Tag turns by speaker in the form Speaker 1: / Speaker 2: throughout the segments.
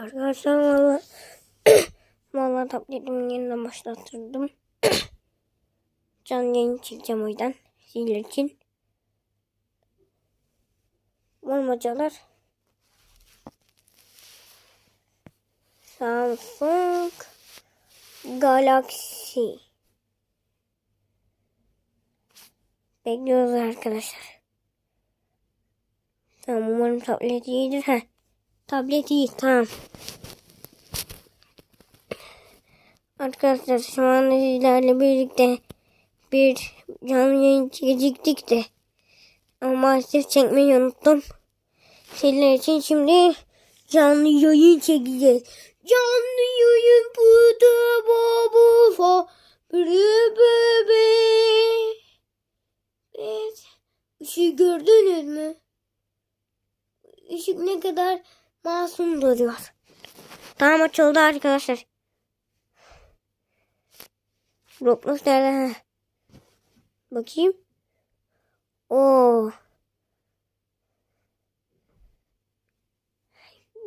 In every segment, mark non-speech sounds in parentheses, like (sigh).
Speaker 1: Arkadaşlar valla (coughs) valla tabletimin yeniden başlattırdım. (coughs) Canlı yayın çekeceğim o yüzden. Sizler için. Bulmacalar. Samsung Galaxy. Bekliyoruz arkadaşlar. Tamam umarım tablet iyidir. Heh. Tablet iyi tamam. Arkadaşlar şu an sizlerle birlikte bir canlı yayın çekecektik de. Ama maalesef çekmeyi unuttum. Sizler için şimdi canlı yayın çekeceğiz. Canlı yayın burada baba bebe. Evet. Işığı gördünüz mü? Işık ne kadar masum duruyor. Tamam açıldı arkadaşlar. Roblox nerede? Bakayım. Oo.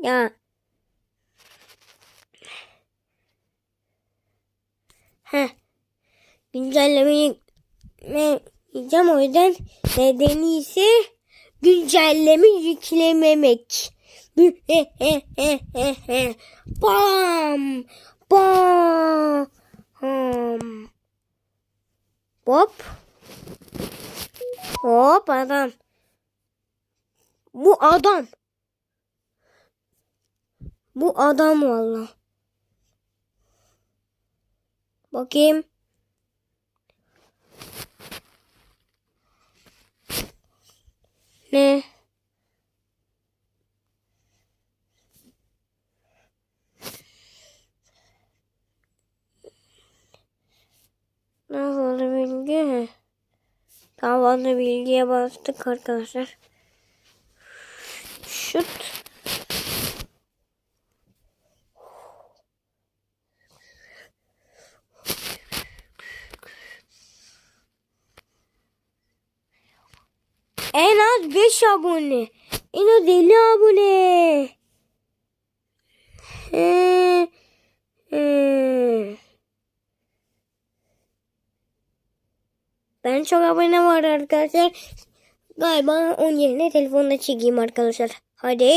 Speaker 1: Ya. Heh. Güncellemeyi ne diyeceğim o yüzden nedeni ise güncelleme yüklememek. (laughs) Bam. Bam. Hop. Hop adam. Bu adam. Bu adam valla. Bakayım. Ne? Tamam fazla bilgiye bastık arkadaşlar. Şut. En az 5 abone. En az 50 abone. Ben çok abone var arkadaşlar. Galiba onun yerine telefonda çekeyim arkadaşlar. Hadi.